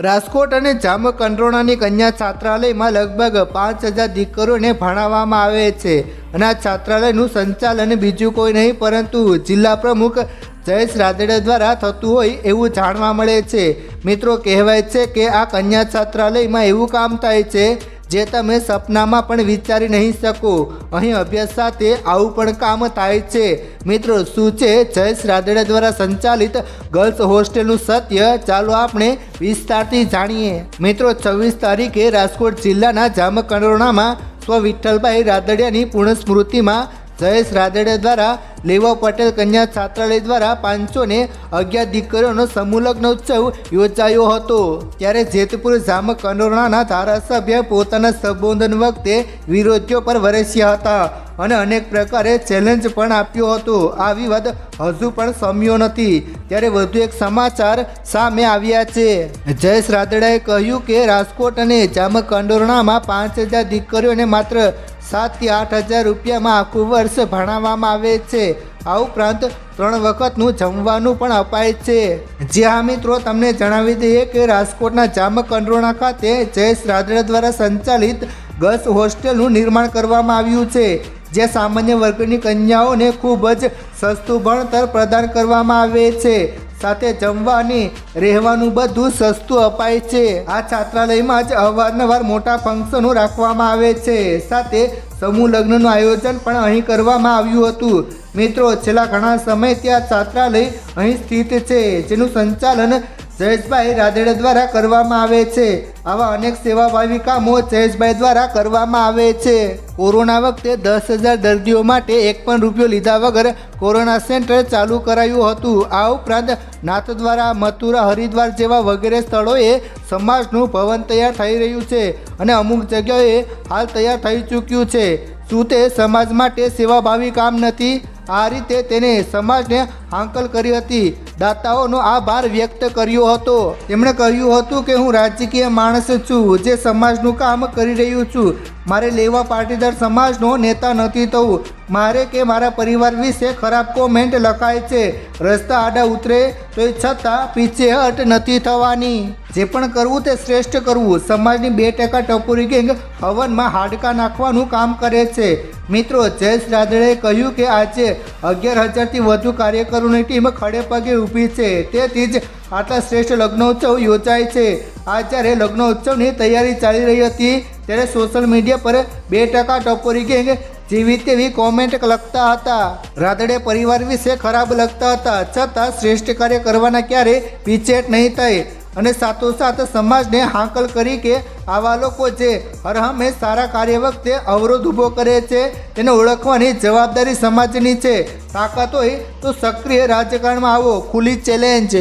રાજકોટ અને જામકંડોરણાની કન્યા છાત્રાલયમાં લગભગ પાંચ હજાર દીકરીઓને ભણાવવામાં આવે છે. અને આ છાત્રાલયનું સંચાલન બીજું કોઈ નહીં, પરંતુ જિલ્લા પ્રમુખ જયેશ રાદડિયા દ્વારા થતું હોય એવું જાણવા મળે છે. મિત્રો, કહેવાય છે કે આ કન્યા છાત્રાલયમાં એવું કામ થાય છે જે તમે સપનામાં પણ વિચારી નહીં શકો. અહીં અભ્યાસ સાથે આવું પણ કામ થાય છે. મિત્રો, શું છે? જયેશ રાદડિયા દ્વારા સંચાલિત ગર્લ્સ હોસ્ટેલનું સત્ય? ચાલો આપણે વિસ્તારથી જાણીએ. મિત્રો, છવ્વીસ તારીખે રાજકોટ જિલ્લાના જામકંડોરણામાં સ્વ વિઠ્ઠલભાઈ રાદડિયાની પૂર્ણ સ્મૃતિમાં જયેશ રાદડિયા દ્વારા લેવા પટેલ કન્યા છાત્રાલય દ્વારા પાંચસો ને અગિયાર દીકરીઓનો સમૂહલગ્ન ઉત્સવ યોજાયો હતો. ત્યારે જેતપુર જામકંડોરણાના ધારાસભ્ય પોતાના સંબોધન વખતે વિરોધીઓ પર વરસ્યા હતા અને અનેક પ્રકારે ચેલેન્જ પણ આપ્યો હતો. આ વિવાદ હજુ પણ સમ્યો નથી. ત્યારે વધુ એક સમાચાર સામે આવ્યા છે. જયેશ રાદડાએ કહ્યું કે રાજકોટ અને જામકંડોરણામાં પાંચ હજાર દીકરીઓને માત્ર સાતથી આઠ હજાર રૂપિયામાં આખું વર્ષ ભણાવવામાં આવે છે. આ ઉપરાંત ત્રણ વખતનું જમવાનું પણ અપાય છે. જ્યાં મિત્રો, તમને જણાવી દઈએ કે રાજકોટના જામકંડોરણા ખાતે જયેશ રાદડા દ્વારા સંચાલિત ગર્લ્સ હોસ્ટેલનું નિર્માણ કરવામાં આવ્યું છે, જે સામાન્ય વર્ગની કન્યાઓને ખૂબ જ સસ્તું ભણતર પ્રદાન કરવામાં આવે છે. સાથે જમવાની, રહેવાનું બધું સસ્તું અપાય છે. આ છાત્રાલયમાં જ અવારનવાર મોટા ફંક્શનો રાખવામાં આવે છે. સાથે સમૂહ લગ્નનું આયોજન પણ અહીં કરવામાં આવ્યું હતું. મિત્રો, છેલ્લા ઘણા સમયથી આ છાત્રાલય અહીં સ્થિત છે, જેનું સંચાલન જયેશભાઈ રાદેડા દ્વારા કરવામાં આવે છે. આવા અનેક સેવાભાવી કામો જયેશભાઈ દ્વારા કરવામાં આવે છે. કોરોના વખતે દસ હજાર દર્દીઓ માટે એક પણ રૂપિયો લીધા વગર કોરોના સેન્ટર ચાલુ કરાયું હતું. આ ઉપરાંત નાથદ્વારા મથુરા, હરિદ્વાર જેવા વગેરે સ્થળોએ સમાજનું ભવન તૈયાર થઈ રહ્યું છે અને અમુક જગ્યાએ હાલ તૈયાર થઈ ચૂક્યું છે. શું તે સમાજ માટે સેવાભાવી કામ નથી? આ રીતે તેને સમાજને હાંકલ કરી હતી. દાતાઓનો આભાર વ્યક્ત કર્યો હતો. તેમણે કહ્યું હતું કે, હું રાજકીય માણસ છું, જે સમાજનું કામ કરી રહ્યું છું. મારે લેવા પાટીદાર સમાજનો નેતા નથી થવું. મારે કે મારા પરિવાર વિશે ખરાબ કોમેન્ટ લખાય છે. રસ્તા આડા ઉતરે તો છતાં પીછેહટ નથી થવાની. જે પણ કરવું તે શ્રેષ્ઠ કરવું. સમાજની બે ટકા ટપોરી ગેંગ હવનમાં હાડકા નાખવાનું કામ કરે છે. મિત્રો, જયેશ રાદડેએ કહ્યું કે, આજે અગિયાર હજારથી વધુ કાર્યકરોની ટીમ ખડે પગે ઊભી છે. તેથી જ આટલા શ્રેષ્ઠ લગ્નોત્સવ યોજાય છે. આ જ્યારે લગ્નોત્સવની તૈયારી ચાલી રહી હતી, ત્યારે સોશિયલ મીડિયા પર બે ટકા ટપોરી ગેંગ જેવી તેવી કોમેન્ટ લખતા હતા. રાદડે પરિવાર વિશે ખરાબ લખતા હતા. છતાં શ્રેષ્ઠ કાર્ય કરવાના ક્યારે પીછેટ નહીં થઈ. અને સાથોસાથ સમાજને હાંકલ કરી કે આવા લોકો જે હરહમે સારા કાર્ય વખતે અવરોધ ઊભો કરે છે, તેને ઓળખવાની જવાબદારી સમાજની છે. તાકાત હોય તો સક્રિય રાજકારણમાં આવો. ખુલ્લી ચેલેન્જ